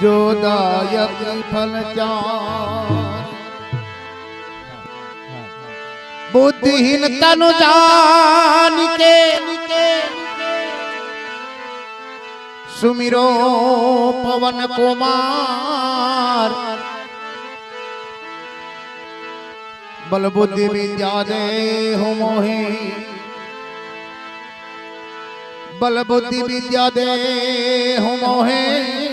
जो दायक फल चार। बुद्धिहीन तनु जान के सुमिरो पवन कुमार। बल बुद्धि विद्या दे हो मोहे। बल बुद्धि विद्या दे हो मोहे।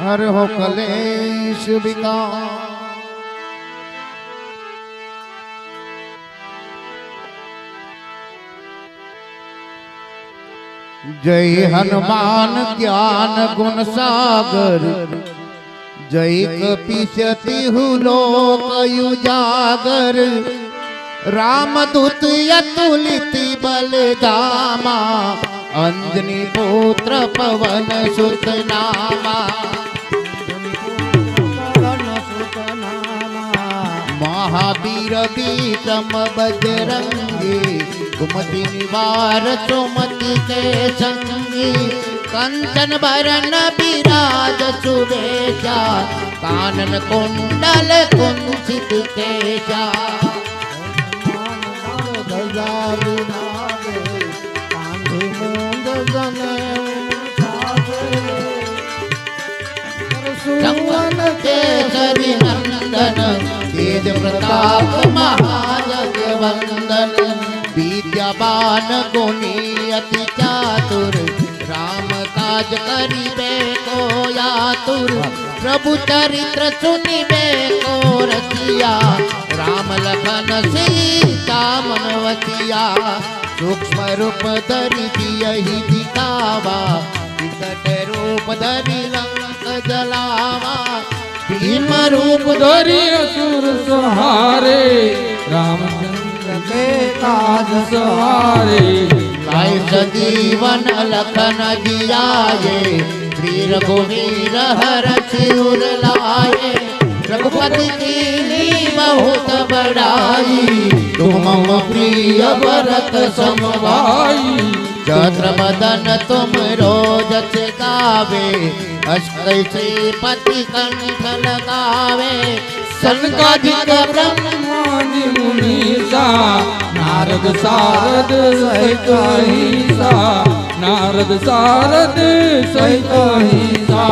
हर हो कलेश विकार। जय हनुमान ज्ञान गुण सागर। जय कपिशति लोक युजागर रामदूत यतुलित बल दामा अंजनी पुत्र पवन सुत नामा। મહાવીર વિક્રમ બજરંગી ગુમતી નિવાર સુમતી કે સંગી કંચન ભરણ બિરાજ સુરેજા કાનન કુંડલ કુંજિત તેજા રંગન કેસરી નંદન तेज प्रताप महाजगवंदन विद्यावान गुणी अति चातुर राम काज करिबे को यातुर प्रभु चरित्र सुनिबे को रसिया राम लखन सीता मनवतिया। सूक्ष्म रूप धरि यही दिखावा। विकट रूप धरि भीम रूप धरी असुर सहारे रामचंद्र के काज सहारे लाय सजीवन लखन जियाये श्री रघुवीर हर सिर लाए रघुपति की बहुत बड़ाई तुम मम प्रिय भरत बदन तुम रोज गावे अष्ट पति कंठ लगावे। सनकादिक ब्रह्मादि मुनीसा नारद सारद सहित अहिंसा नारद सारद सहित अहिंसा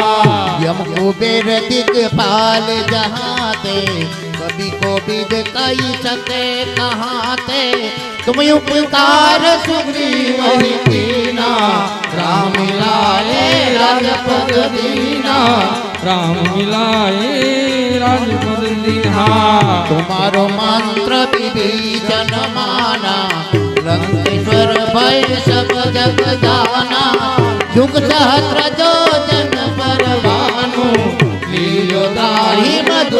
यम कुबेर दिगपाल जहाँ ते। कभी को विद कई सके कहाँ ते तुम उपकार सुग्रीव ही कीना राम लाए राजपद दीना। राम मिलाए राजपद दीन्हा तुम्हारो मंत्र विभीषण माना लंकेश्वर भय सब जग जाना युग सहस्र जो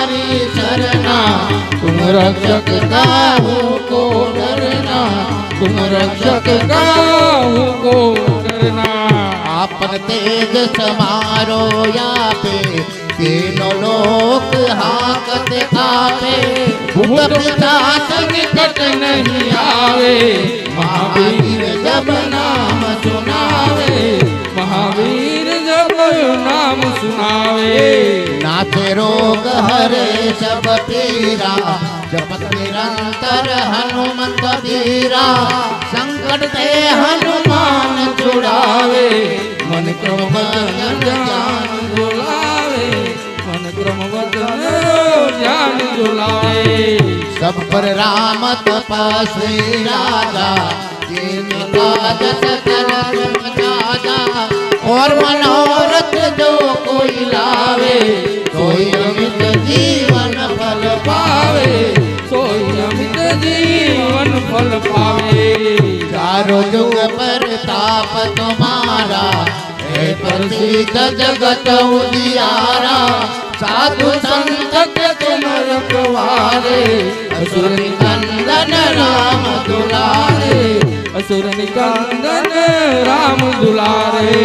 तुम्हारी शरणा तुम रक्षक काहू को डरना। तुम रक्षक गाहु को करना आपन तेज समारो या पे तीनों लोक हाकत कापे। भूत पिशाच संकट नहीं आवे। महावीर जब नाम नाम सुनावे। नाथ रोग हरे सब पीरा जपत निरंतर हनुमंत वीरा संकट ते हनुमान छुड़ावे। मन क्रम वचन ज्ञान जुलावे मन क्रम वचन ज्ञान जुलावे सब पर राम तपस्वी राजा जिन काज सकल जाजा और मनोरथ जो कोई लावे सोई अमित जीवन फल पावे सोई अमित जीवन फल पावे चारों युग पर ताप तुम्हारा है प्रसिद्ध जगत उजियारा साधु संत के तुम रखवारे असुर निकंदन राम दुलारे असुर निकंदन राम दुलारे।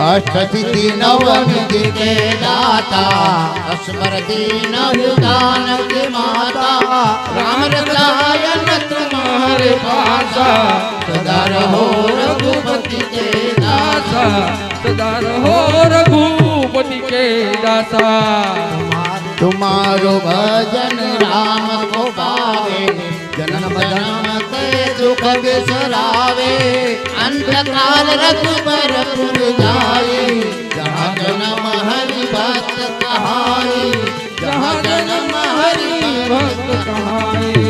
अष्टतिथि नवमी के दाता अस्मर दीन दान के माता। राम रसायन तुम्हारे पासा सदा रहो रघुपति के दासा। सदा रहो रघुपति के दासा। तुम्हारो भजन राम को पावे दुख बिसरावे अंत काल रघुबर पुर जाए। जहाँ जन्म हरि भक्त कहाई जहाँ जन्म हरि भक्त कहाई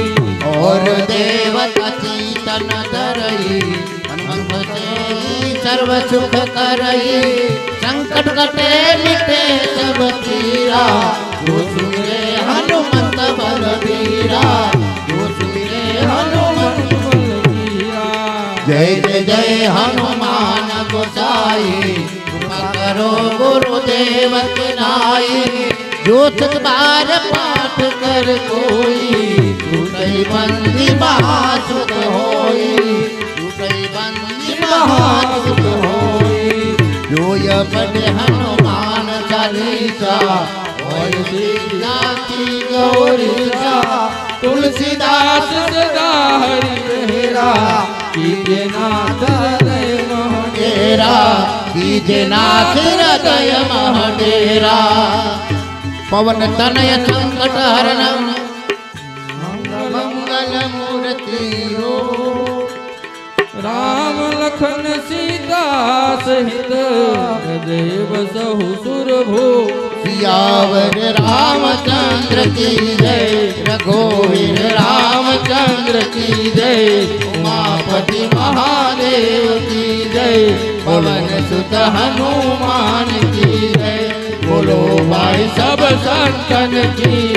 और देवता चीतन धरई सर्व सुख करई। संकट कटे मिटे सब पीरा જય જય હનુમાન ગોસાઈ. કરો ગુરુદેવ નાઈ જોત બાર પાઠ કર કોઈ. તૂટઈ બંદી મહાસુખ હોય. તૂટઈ બંદી મહાસુખ હોય. જોય પડ હનુમાન ચાલીસા. હોય ગૌરીસા. पढ़े हनुमान चालीसा और सीताती गौरीसा तुलसीदास सदा हरि मेरा कीजे नाथ हृदय मोह तेरा कीजे नाथ हृदय महडेरा पवन तनय संकट हरणम मंगल मूर्ति राम लखन सीता सहित देव सहु सुर भू सियावर रामचंद्र की जय रघुवीर रामचंद्र की जय उमापति महादेव की जय पवन सुत हनुमान की जय बोलो भाई सब संतन की